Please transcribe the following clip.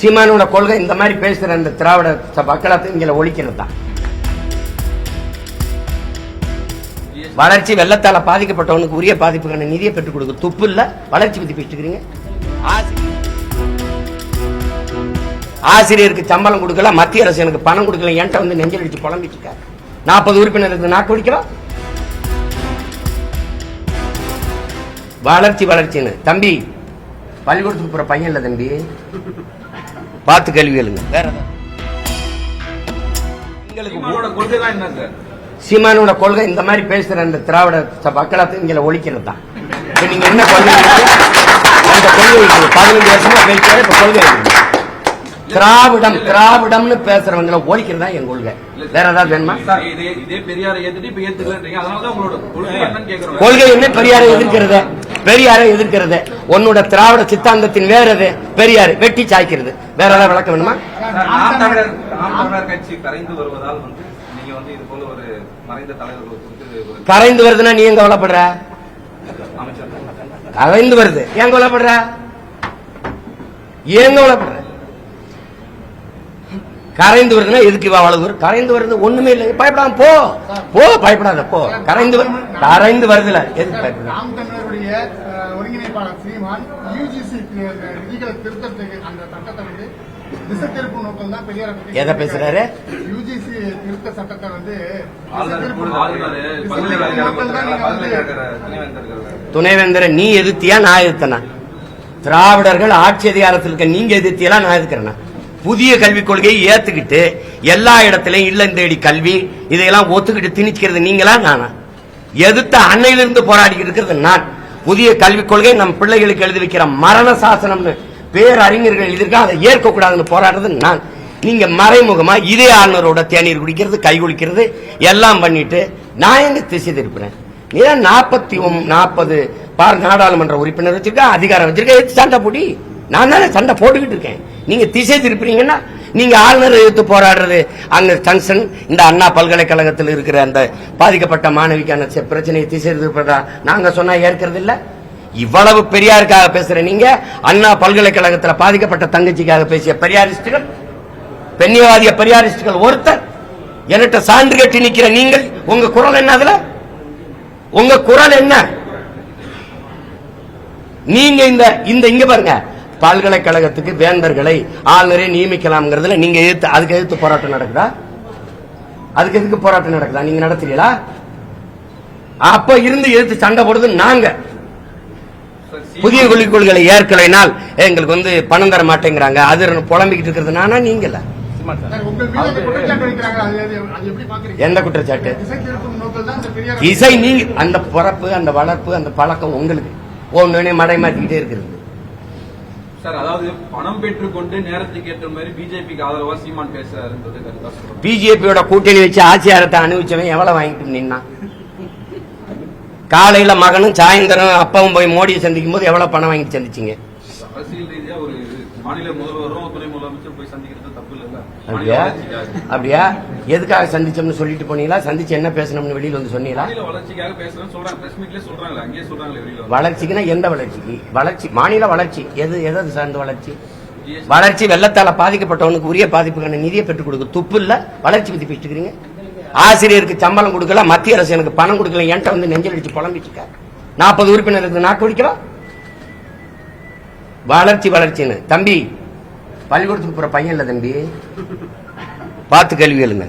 சீமானோட கொள்கை இந்த மாதிரி பேசுற அந்த திராவிட ச- மக்களை இங்கே ஒழிக்கிறது தான். வளர்ச்சி வெள்ளத்தால பாதிக்கப்பட்டவனுக்கு உரிய பாதிப்புக்கான நிதியை பெற்றுக் கொடுக்க துப்பு இல்ல வளர்ச்சி பத்தி பேசிக்கிறீங்க ஆசிரியருக்கு சம்பளம் கொடுக்கல மத்திய அரசு எனக்கு பணம் கொடுக்கல என்கிட்ட வந்து நெஞ்சல் அடிச்சு குழம்பிட்டு இருக்காரு. நாற்பது உறுப்பினருக்கு நாக்கு குடிக்கிறோம் வளர்ச்சி வளர்ச்சின்னு. தம்பி பள்ளிக்கூடத்துக்கு போற பையன் இல்ல தம்பி. பார்த்து கேள்வி கேளுங்க வேற சீமானோட கொள்கை இந்த மாதிரி பேசுற அந்த திராவிட மக்களை இங்கே ஒழிக்கிறது தான் நீங்க என்ன கொள்கை? அந்த கொள்கை. பதினஞ்சு வருஷமா பேசுற இப்ப கொள்கை. திராவிடம் திராவிடம்னு பேசுறவங்களை ஒழிக்கிறது தான் என் கொள்கை. வேற ஏதாவது வேணுமா? சார் இதே இதே பெரியாரை ஏத்துட்டு இப்ப ஏத்துக்கலன்றீங்க. அதனால தான் உங்களோட கொள்கை என்ன? பெரியாரை எதிர்க்கிறது. பெரியாரை எதிர்க்கிறது. உன்னோட திராவிட சித்தாந்தத்தின் வேற எது? பெரியார். வெட்டி சாய்க்கிறது. வேற ஏதாவது விளக்கம் வேணுமா? கட்சி கரைந்து வருவதால் வந்து நீங்க வந்து இது போல ஒரு மறைந்த தலைவர்கள் குறித்து ஒரு கரைந்து வருதுன்னா நீ எங்க கவலைப்படுற? கரைந்து வருது. ஏன் கவலைப்படுற? ஏன் கவலைப்படுற? கரைந்து வருதுன்னா எதுக்கு இவ அவ்வளவு தூரம்? கரைந்து வருது ஒண்ணுமே இல்லை. பயப்படாம போ. போ பயப்படாத போ. கரைந்து கரைந்து வருதுல எதுக்கு அஹ், ஒருங்கிணைப்பாளர் சீமான் யூஜிசி விதிகளை திருத்தத்துக்கு அந்த சட்டத்தை வந்து திசை திருப்பு நோக்கம் தான் பெரியார் எதை பேசுறாரு? யூஜிசி திருத்த சட்டத்தை வந்து துணைவேந்தரை நீ எதிர்த்தியா நான் எதிர்த்தனா? திராவிடர்கள் ஆட்சி அதிகாரத்தில் இருக்க நீங்க எதிர்த்தியெல்லாம் நான் எதிர்க்கிறேனா? புதிய கல்விக் கொள்கையை ஏத்துக்கிட்டு எல்லா இடத்திலையும் இல்லம் தேடி கல்வி இதையெல்லாம் ஒத்துக்கிட்டு திணிக்கிறது நீங்களா நானா? எதிர்த்த அன்னையிலிருந்து போராடி இருக்கிறது நான். புதிய கல்விக் கொள்கை நம் பிள்ளைகளுக்கு எழுதி வைக்கிற மரண சாசனம்னு பேரறிஞர்கள் எதிர்க்க அதை ஏற்கக்கூடாதுன்னு போராடுறது நான். நீங்க மறைமுகமா இதே ஆளுநரோட தேநீர் குடிக்கிறது கை குளிக்கிறது எல்லாம் பண்ணிட்டு நான் எங்க திசை திருப்பினேன் ஏன் நாற்பத்தி நாற்பது பார் நாடாளுமன்ற உறுப்பினர் வச்சிருக்கா அதிகாரம் வச்சிருக்கா எது சண்டை போட்டி? நான் தானே சண்டை போட்டுக்கிட்டு இருக்கேன். நீங்க திசை திருப்புறீங்கன்னா நீங்க ஆளுநர் எதிர்த்து போராடுறது அங்க ஜங்ஷன் இந்த அண்ணா பல்கலைக்கழகத்தில் இருக்கிற அந்த பாதிக்கப்பட்ட மாணவிக்கான பிரச்சனையை திசை திருப்பதா நாங்க சொன்னா ஏற்கிறது இல்ல இவ்வளவு பெரியாருக்காக பேசுற நீங்க அண்ணா பல்கலைக்கழகத்தில் பாதிக்கப்பட்ட தங்கச்சிக்காக பேசிய பெரியாரிஸ்டுகள் பெண்ணியவாதிய பெரியாரிஸ்டுகள் ஒருத்தர் என்கிட்ட சான்று கட்டி நிக்கிற நீங்கள் உங்க குரல் என்ன அதுல? உங்க குரல் என்ன? நீங்க இந்த இந்த இங்க பாருங்க பல்கலைக்கழகத்துக்கு வேந்தர்களை ஆளுநரை நியமிக்கலாம்ங்கிறதுல நீங்க எதிர்த்து அதுக்கு எதிர்த்து போராட்டம் நடக்குதா? அதுக்கு எதுக்கு போராட்டம் நடக்குதா? நீங்க நடத்துறீங்களா? அப்ப இருந்து எதிர்த்து சண்டை போடுறது நாங்க. புதிய கொள்கைகளை ஏற்கலைனால் எங்களுக்கு வந்து பணம் தர மாட்டேங்கிறாங்க. அது புலம்பிக்கிட்டு இருக்கிறது நானா நீங்கள எந்த குற்றச்சாட்டு? இசை நீங்க அந்த பிறப்பு அந்த வளர்ப்பு அந்த பழக்கம் உங்களுக்கு. ஒன்னு மடை மாத்திக்கிட்டே இருக்கிறது. சார் அதாவது பணம் பெற்றுக்கொண்டு நேரத்துக்கு ஏற்ற மாதிரி பிஜேபிக்கு ஆதரவா சீமான் பேசுறாருன்றது பிஜேபியோட கூட்டணி வச்சு ஆட்சியாரத்தை அனுபவிச்சவன் எவ்வளவு வாங்கிட்டு நின்னான் காலையில மகனும் சாயந்தரம் அப்பாவும் போய் மோடியை சந்திக்கும் போது எவ்வளவு பணம் வாங்கிட்டு சந்திச்சீங்க? அரசியல் ரீதியா ஒரு மாநில முதல்வரும் துணை முதலமைச்சர் போய் சந்திக்கிறது அப்படியா? அப்படியா? எதுக்காக சந்திச்சோம்னு சொல்லிட்டு போனீங்களா? சந்திச்சு என்ன பேசணும்னு வெளியில வந்து சொன்னீங்களா. வளர்ச்சிக்குன்னா எந்த வளர்ச்சிக்கு வளர்ச்சி மாநில வளர்ச்சி. எது எது சார்ந்த வளர்ச்சி? வளர்ச்சி வெள்ளத்தால பாதிக்கப்பட்டவனுக்கு உரிய பாதிப்புக்கான நிதியை பெற்றுக் கொடுக்க. துப்பு இல்ல வளர்ச்சி பத்தி பேசிக்கிறீங்க ஆசிரியருக்கு சம்பளம் கொடுக்கல மத்திய அரசு எனக்கு பணம் கொடுக்கல என்கிட்ட வந்து நெஞ்சல் அடிச்சு புலம்பிட்டு இருக்காரு நாற்பது உறுப்பினருக்கு நாக்கு வளர்ச்சி வளர்ச்சின்னு. தம்பி பள்ளிக்கூடத்துக்கு போற பையன் இல்ல தம்பி. பார்த்து கேள்வி எழுங்க